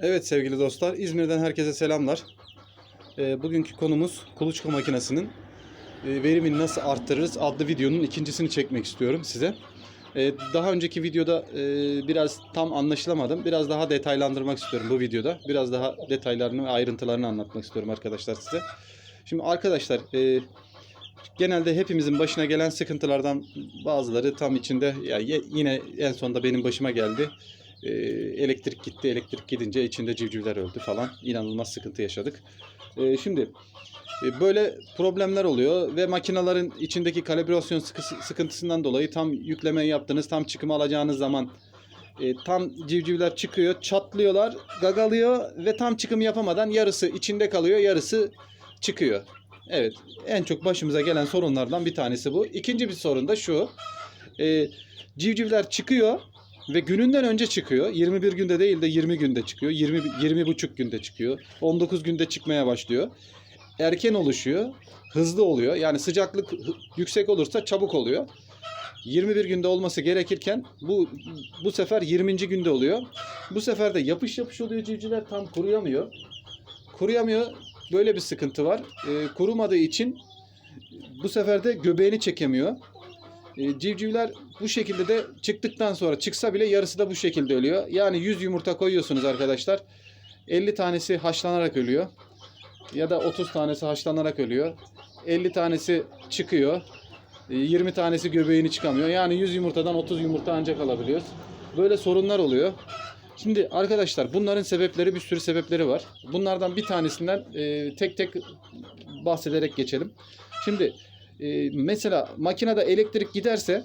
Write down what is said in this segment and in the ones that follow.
Evet sevgili dostlar, İzmir'den herkese selamlar. Ee, bugünkü konumuz kuluçka makinesinin e, verimini nasıl arttırırız adlı videonun ikincisini çekmek istiyorum size. Ee, daha önceki videoda e, biraz tam anlaşılamadım. Biraz daha detaylandırmak istiyorum bu videoda. Biraz daha detaylarını ve ayrıntılarını anlatmak istiyorum arkadaşlar size. Şimdi arkadaşlar e, genelde hepimizin başına gelen sıkıntılardan bazıları tam içinde ya ye- yine en sonunda benim başıma geldi. Ee, elektrik gitti. Elektrik gidince içinde civcivler öldü falan. İnanılmaz sıkıntı yaşadık. Ee, şimdi e, böyle problemler oluyor ve makinelerin içindeki kalibrasyon sıkı- sıkıntısından dolayı tam yükleme yaptınız, tam çıkımı alacağınız zaman e, tam civcivler çıkıyor, çatlıyorlar, gagalıyor ve tam çıkım yapamadan yarısı içinde kalıyor, yarısı çıkıyor. Evet, en çok başımıza gelen sorunlardan bir tanesi bu. İkinci bir sorun da şu. E, civcivler çıkıyor ve gününden önce çıkıyor. 21 günde değil de 20 günde çıkıyor. 20 20 buçuk günde çıkıyor. 19 günde çıkmaya başlıyor. Erken oluşuyor. Hızlı oluyor. Yani sıcaklık yüksek olursa çabuk oluyor. 21 günde olması gerekirken bu bu sefer 20. günde oluyor. Bu sefer de yapış yapış oluyor civcivler tam kuruyamıyor. Kuruyamıyor. Böyle bir sıkıntı var. Ee, kurumadığı için bu sefer de göbeğini çekemiyor. E, civcivler bu şekilde de çıktıktan sonra çıksa bile yarısı da bu şekilde ölüyor. Yani 100 yumurta koyuyorsunuz arkadaşlar. 50 tanesi haşlanarak ölüyor. Ya da 30 tanesi haşlanarak ölüyor. 50 tanesi çıkıyor. E, 20 tanesi göbeğini çıkamıyor. Yani 100 yumurtadan 30 yumurta ancak alabiliyoruz. Böyle sorunlar oluyor. Şimdi arkadaşlar bunların sebepleri bir sürü sebepleri var. Bunlardan bir tanesinden e, tek tek bahsederek geçelim. Şimdi e, mesela makinede elektrik giderse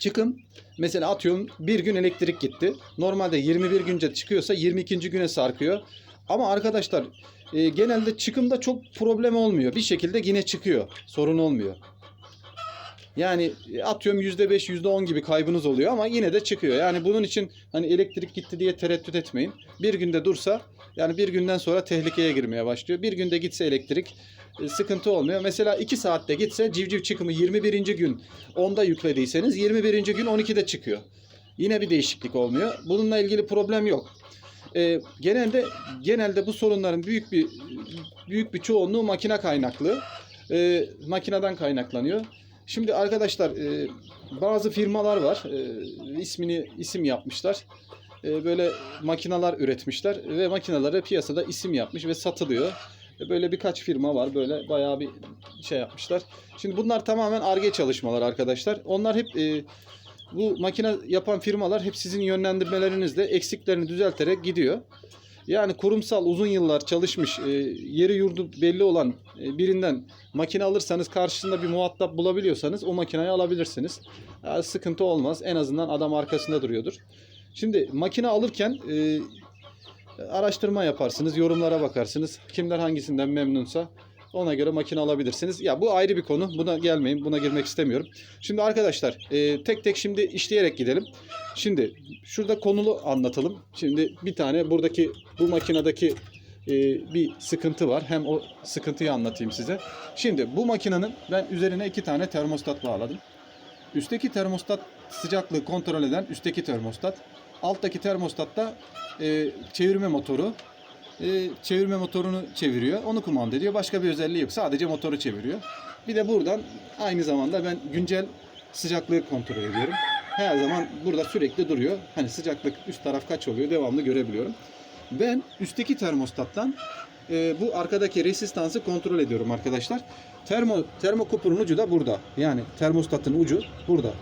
çıkım mesela atıyorum bir gün elektrik gitti. Normalde 21 günce çıkıyorsa 22. güne sarkıyor. Ama arkadaşlar e, genelde çıkımda çok problem olmuyor. Bir şekilde yine çıkıyor. Sorun olmuyor. Yani e, atıyorum %5 %10 gibi kaybınız oluyor ama yine de çıkıyor. Yani bunun için hani elektrik gitti diye tereddüt etmeyin. Bir günde dursa yani bir günden sonra tehlikeye girmeye başlıyor. Bir günde gitse elektrik e, sıkıntı olmuyor. Mesela 2 saatte gitse civciv çıkımı 21. gün 10'da yüklediyseniz 21. gün 12'de çıkıyor. Yine bir değişiklik olmuyor. Bununla ilgili problem yok. E, genelde genelde bu sorunların büyük bir büyük bir çoğunluğu makine kaynaklı. E, makineden kaynaklanıyor. Şimdi arkadaşlar e, bazı firmalar var. E, ismini isim yapmışlar. E, böyle makineler üretmişler ve makineleri piyasada isim yapmış ve satılıyor. E, Böyle birkaç firma var. Böyle bayağı bir şey yapmışlar. Şimdi bunlar tamamen ARGE çalışmalar arkadaşlar. Onlar hep e, bu makine yapan firmalar hep sizin yönlendirmelerinizle eksiklerini düzelterek gidiyor. Yani kurumsal uzun yıllar çalışmış, e, yeri yurdu belli olan e, birinden makine alırsanız karşısında bir muhatap bulabiliyorsanız o makineyi alabilirsiniz. Ya, sıkıntı olmaz. En azından adam arkasında duruyordur. Şimdi makine alırken e, araştırma yaparsınız, yorumlara bakarsınız. Kimler hangisinden memnunsa ona göre makine alabilirsiniz. Ya bu ayrı bir konu. Buna gelmeyin. Buna girmek istemiyorum. Şimdi arkadaşlar e, tek tek şimdi işleyerek gidelim. Şimdi şurada konulu anlatalım. Şimdi bir tane buradaki bu makinedeki e, bir sıkıntı var. Hem o sıkıntıyı anlatayım size. Şimdi bu makinenin ben üzerine iki tane termostat bağladım. Üstteki termostat sıcaklığı kontrol eden üstteki termostat. Alttaki termostatta e, çevirme motoru. E, çevirme motorunu çeviriyor. Onu kumanda ediyor. Başka bir özelliği yok. Sadece motoru çeviriyor. Bir de buradan aynı zamanda ben güncel sıcaklığı kontrol ediyorum. Her zaman burada sürekli duruyor. Hani sıcaklık üst taraf kaç oluyor devamlı görebiliyorum. Ben üstteki termostattan e, bu arkadaki resistansı kontrol ediyorum arkadaşlar. Termo termokupurun ucu da burada. Yani termostatın ucu burada.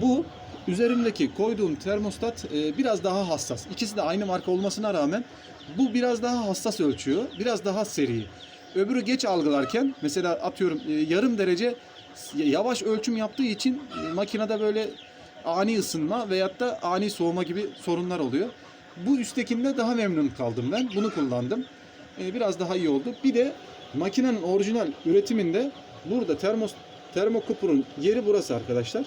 Bu üzerimdeki koyduğum termostat e, biraz daha hassas. İkisi de aynı marka olmasına rağmen bu biraz daha hassas ölçüyor. Biraz daha seri. Öbürü geç algılarken mesela atıyorum e, yarım derece yavaş ölçüm yaptığı için e, makinede böyle ani ısınma veyahut da ani soğuma gibi sorunlar oluyor. Bu üsttekinde daha memnun kaldım ben. Bunu kullandım. E, biraz daha iyi oldu. Bir de makinenin orijinal üretiminde burada termos termokupurun yeri burası arkadaşlar.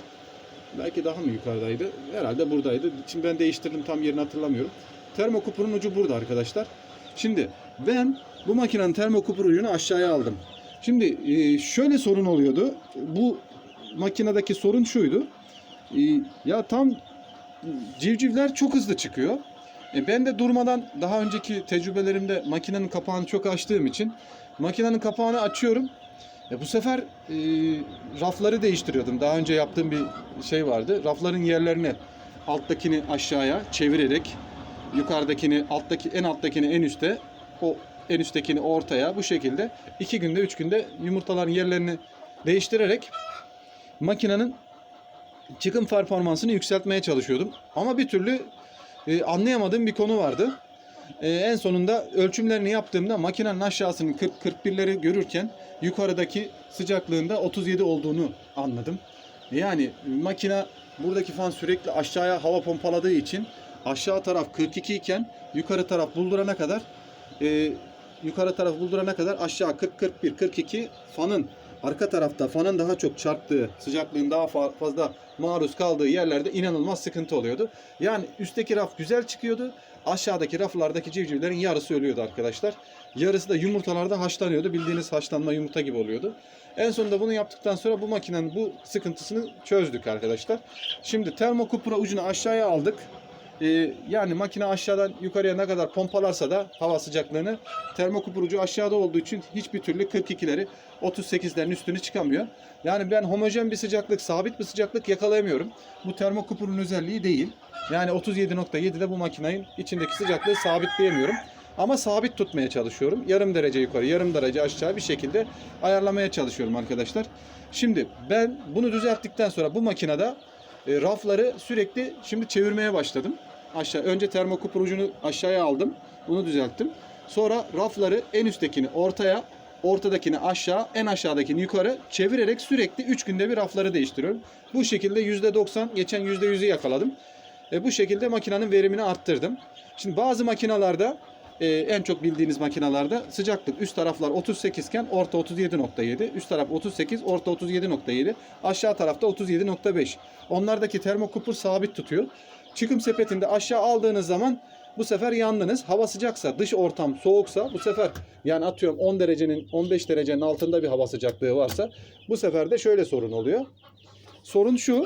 Belki daha mı yukarıdaydı? Herhalde buradaydı. Şimdi ben değiştirdim tam yerini hatırlamıyorum. Termokupurun ucu burada arkadaşlar. Şimdi ben bu makinenin termokupur ucunu aşağıya aldım. Şimdi e, şöyle sorun oluyordu. Bu makinedeki sorun şuydu. E, ya tam civcivler çok hızlı çıkıyor. E, ben de durmadan daha önceki tecrübelerimde makinenin kapağını çok açtığım için makinenin kapağını açıyorum. E, bu sefer e, rafları değiştiriyordum. Daha önce yaptığım bir şey vardı. Rafların yerlerini alttakini aşağıya çevirerek yukarıdakini alttaki en alttakini en üste o en üsttekini ortaya bu şekilde iki günde üç günde yumurtaların yerlerini değiştirerek makinenin çıkım performansını yükseltmeye çalışıyordum. Ama bir türlü e, anlayamadığım bir konu vardı. E, en sonunda ölçümlerini yaptığımda makinenin aşağısının 40-41'leri görürken yukarıdaki sıcaklığında 37 olduğunu anladım. Yani makine buradaki fan sürekli aşağıya hava pompaladığı için aşağı taraf 42 iken yukarı taraf buldurana kadar e, yukarı taraf buldurana kadar aşağı 40 41 42 fanın arka tarafta fanın daha çok çarptığı, sıcaklığın daha fa- fazla maruz kaldığı yerlerde inanılmaz sıkıntı oluyordu. Yani üstteki raf güzel çıkıyordu. Aşağıdaki raflardaki civcivlerin yarısı ölüyordu arkadaşlar. Yarısı da yumurtalarda haşlanıyordu. Bildiğiniz haşlanma yumurta gibi oluyordu. En sonunda bunu yaptıktan sonra bu makinenin bu sıkıntısını çözdük arkadaşlar. Şimdi termokupra ucunu aşağıya aldık. Ee, yani makine aşağıdan yukarıya ne kadar pompalarsa da hava sıcaklığını termokupra ucu aşağıda olduğu için hiçbir türlü 42'leri 38'lerin üstünü çıkamıyor. Yani ben homojen bir sıcaklık, sabit bir sıcaklık yakalayamıyorum. Bu termokupurun özelliği değil. Yani 37.7'de bu makinenin içindeki sıcaklığı sabitleyemiyorum. Ama sabit tutmaya çalışıyorum. Yarım derece yukarı, yarım derece aşağı bir şekilde ayarlamaya çalışıyorum arkadaşlar. Şimdi ben bunu düzelttikten sonra bu makinede e, rafları sürekli şimdi çevirmeye başladım. Aşağı önce termokupur ucunu aşağıya aldım. Bunu düzelttim. Sonra rafları en üsttekini ortaya, ortadakini aşağı, en aşağıdakini yukarı çevirerek sürekli 3 günde bir rafları değiştiriyorum. Bu şekilde %90, geçen %100'ü yakaladım. E, bu şekilde makinenin verimini arttırdım. Şimdi bazı makinalarda e, en çok bildiğiniz makinalarda sıcaklık üst taraflar 38 iken orta 37.7, üst taraf 38, orta 37.7, aşağı tarafta 37.5. Onlardaki termokupur sabit tutuyor. Çıkım sepetinde aşağı aldığınız zaman bu sefer yandınız. Hava sıcaksa, dış ortam soğuksa bu sefer yani atıyorum 10 derecenin 15 derecenin altında bir hava sıcaklığı varsa bu sefer de şöyle sorun oluyor. Sorun şu.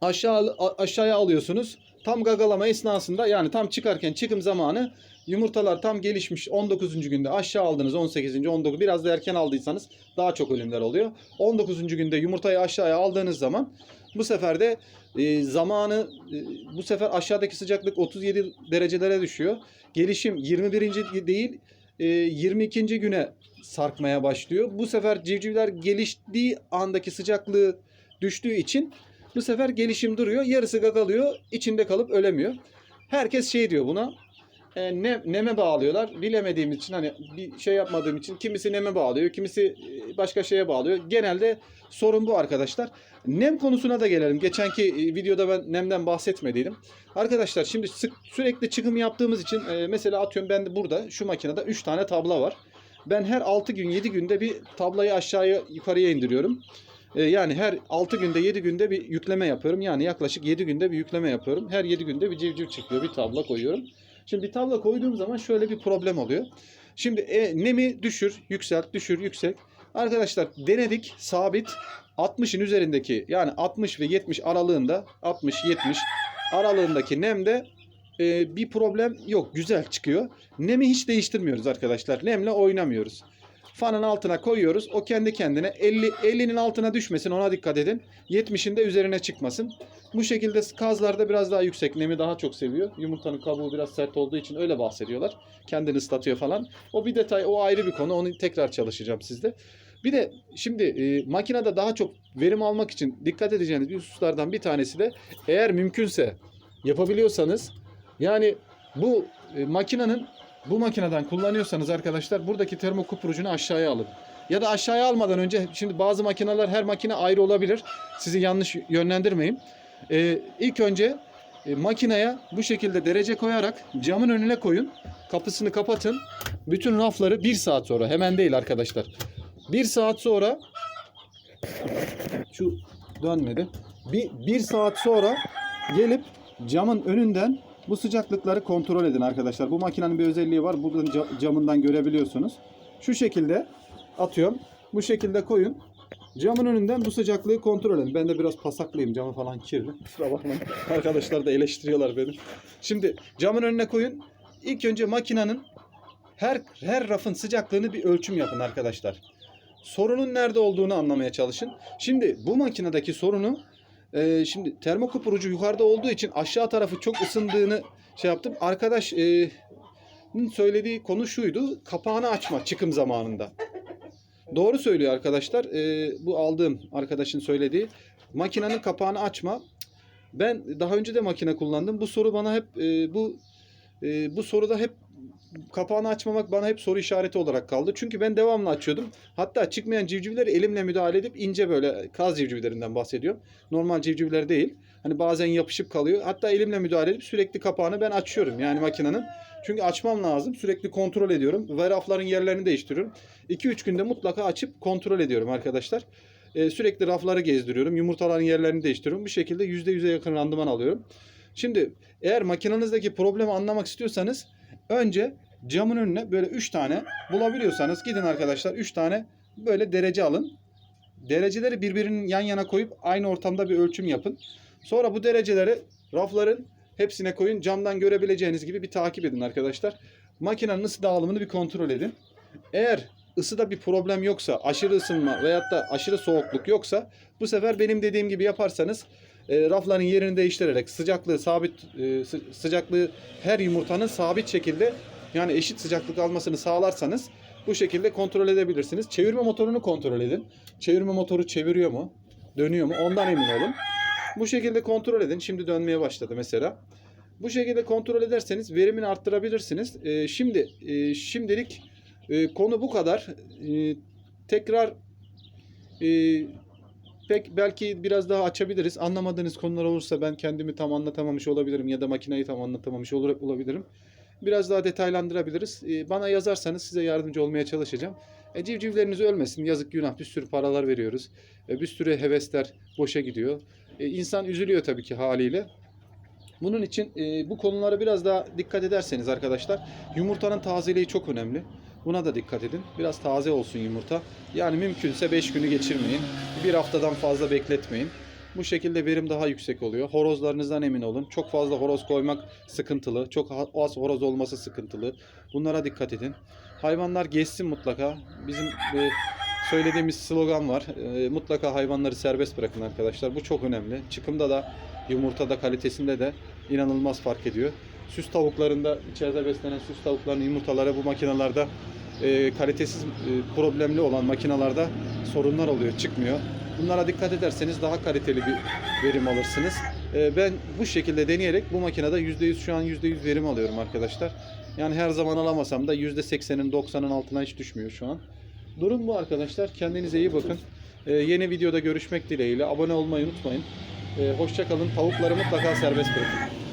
Aşağı aşağıya alıyorsunuz. Tam gagalama esnasında yani tam çıkarken çıkım zamanı yumurtalar tam gelişmiş 19. günde aşağı aldınız 18. 19 biraz da erken aldıysanız daha çok ölümler oluyor. 19. günde yumurtayı aşağıya aldığınız zaman bu sefer de e, zamanı e, bu sefer aşağıdaki sıcaklık 37 derecelere düşüyor. Gelişim 21. değil e, 22. güne sarkmaya başlıyor. Bu sefer civcivler geliştiği andaki sıcaklığı düştüğü için bu sefer gelişim duruyor. Yarısı gagalıyor. içinde kalıp ölemiyor. Herkes şey diyor buna. E, ne, neme bağlıyorlar. Bilemediğim için hani bir şey yapmadığım için kimisi neme bağlıyor, kimisi e, başka şeye bağlıyor. Genelde sorun bu arkadaşlar. Nem konusuna da gelelim. Geçenki e, videoda ben nemden bahsetmediydim. Arkadaşlar şimdi sık, sürekli çıkım yaptığımız için e, mesela atıyorum ben de burada şu makinede 3 tane tabla var. Ben her 6 gün 7 günde bir tablayı aşağıya yukarıya indiriyorum. E, yani her 6 günde 7 günde bir yükleme yapıyorum. Yani yaklaşık 7 günde bir yükleme yapıyorum. Her 7 günde bir civciv çıkıyor. Bir tabla koyuyorum. Şimdi bir tabla koyduğum zaman şöyle bir problem oluyor. Şimdi e, nemi düşür, yükselt, düşür, yüksek. Arkadaşlar denedik sabit 60'ın üzerindeki yani 60 ve 70 aralığında 60-70 aralığındaki nemde e, bir problem yok. Güzel çıkıyor. Nemi hiç değiştirmiyoruz arkadaşlar. Nemle oynamıyoruz. Fanın altına koyuyoruz. O kendi kendine 50 50'nin altına düşmesin ona dikkat edin. 70'in de üzerine çıkmasın. Bu şekilde kazlarda biraz daha yüksek. Nemi daha çok seviyor. Yumurtanın kabuğu biraz sert olduğu için öyle bahsediyorlar. Kendini ıslatıyor falan. O bir detay, o ayrı bir konu. Onu tekrar çalışacağım sizde. Bir de şimdi e, makinede daha çok verim almak için dikkat edeceğiniz bir hususlardan bir tanesi de eğer mümkünse yapabiliyorsanız yani bu e, makinenin bu makineden kullanıyorsanız arkadaşlar buradaki termokupur ucunu aşağıya alın. Ya da aşağıya almadan önce şimdi bazı makineler her makine ayrı olabilir. Sizi yanlış yönlendirmeyin. Ee, ilk önce e, makineye bu şekilde derece koyarak camın önüne koyun. Kapısını kapatın. Bütün rafları bir saat sonra hemen değil arkadaşlar. Bir saat sonra şu dönmedi. Bir, bir saat sonra gelip camın önünden bu sıcaklıkları kontrol edin arkadaşlar. Bu makinenin bir özelliği var. Buradan ca- camından görebiliyorsunuz. Şu şekilde atıyorum. Bu şekilde koyun. Camın önünden bu sıcaklığı kontrol edin. Ben de biraz pasaklıyım. Camı falan kirli. Kusura bakmayın. Arkadaşlar da eleştiriyorlar beni. Şimdi camın önüne koyun. İlk önce makinenin her her rafın sıcaklığını bir ölçüm yapın arkadaşlar. Sorunun nerede olduğunu anlamaya çalışın. Şimdi bu makinedeki sorunu e, şimdi termokupur ucu yukarıda olduğu için aşağı tarafı çok ısındığını şey yaptım. Arkadaş e, söylediği konu şuydu. Kapağını açma çıkım zamanında. Doğru söylüyor arkadaşlar. E, bu aldığım arkadaşın söylediği makinenin kapağını açma. Ben daha önce de makine kullandım. Bu soru bana hep e, bu e, bu soruda hep kapağını açmamak bana hep soru işareti olarak kaldı. Çünkü ben devamlı açıyordum. Hatta çıkmayan civcivleri elimle müdahale edip ince böyle kaz civcivlerinden bahsediyorum. Normal civcivler değil. Hani bazen yapışıp kalıyor. Hatta elimle müdahale edip sürekli kapağını ben açıyorum yani makinenin. Çünkü açmam lazım. Sürekli kontrol ediyorum. Ve yerlerini değiştiriyorum. 2-3 günde mutlaka açıp kontrol ediyorum arkadaşlar. Ee, sürekli rafları gezdiriyorum. Yumurtaların yerlerini değiştiriyorum. Bu şekilde %100'e yakın randıman alıyorum. Şimdi eğer makinenizdeki problemi anlamak istiyorsanız önce camın önüne böyle 3 tane bulabiliyorsanız gidin arkadaşlar 3 tane böyle derece alın. Dereceleri birbirinin yan yana koyup aynı ortamda bir ölçüm yapın. Sonra bu dereceleri rafların hepsine koyun. Camdan görebileceğiniz gibi bir takip edin arkadaşlar. Makinenin ısı dağılımını bir kontrol edin. Eğer ısıda bir problem yoksa, aşırı ısınma veyahut da aşırı soğukluk yoksa bu sefer benim dediğim gibi yaparsanız e, rafların yerini değiştirerek sıcaklığı sabit e, sı- sıcaklığı her yumurtanın sabit şekilde yani eşit sıcaklık almasını sağlarsanız bu şekilde kontrol edebilirsiniz. Çevirme motorunu kontrol edin. Çevirme motoru çeviriyor mu? Dönüyor mu? Ondan emin olun. Bu şekilde kontrol edin. Şimdi dönmeye başladı mesela. Bu şekilde kontrol ederseniz verimini arttırabilirsiniz. E, şimdi şimdilik konu bu kadar. Tekrar pek belki biraz daha açabiliriz. Anlamadığınız konular olursa ben kendimi tam anlatamamış olabilirim ya da makineyi tam anlatamamış olur, olabilirim. Biraz daha detaylandırabiliriz. E, bana yazarsanız size yardımcı olmaya çalışacağım. E, civcivleriniz ölmesin. Yazık günah bir sürü paralar veriyoruz. E, bir sürü hevesler boşa gidiyor. E, insan üzülüyor tabii ki haliyle. Bunun için e, bu konulara biraz daha dikkat ederseniz arkadaşlar yumurtanın tazeliği çok önemli. Buna da dikkat edin. Biraz taze olsun yumurta. Yani mümkünse 5 günü geçirmeyin. Bir haftadan fazla bekletmeyin. Bu şekilde verim daha yüksek oluyor. Horozlarınızdan emin olun. Çok fazla horoz koymak sıkıntılı. Çok az horoz olması sıkıntılı. Bunlara dikkat edin. Hayvanlar geçsin mutlaka. Bizim e, söylediğimiz slogan var. E, mutlaka hayvanları serbest bırakın arkadaşlar. Bu çok önemli. Çıkımda da yumurtada kalitesinde de inanılmaz fark ediyor. Süs tavuklarında içeride beslenen süs tavuklarının yumurtaları bu makinalarda e, kalitesiz e, problemli olan makinalarda sorunlar oluyor çıkmıyor. Bunlara dikkat ederseniz daha kaliteli bir verim alırsınız. E, ben bu şekilde deneyerek bu makinede %100 şu an %100 verim alıyorum arkadaşlar. Yani her zaman alamasam da %80'in 90'ın altına hiç düşmüyor şu an. Durum bu arkadaşlar. Kendinize iyi bakın. E, yeni videoda görüşmek dileğiyle. Abone olmayı unutmayın. E, hoşça kalın. Tavukları mutlaka serbest bırakın.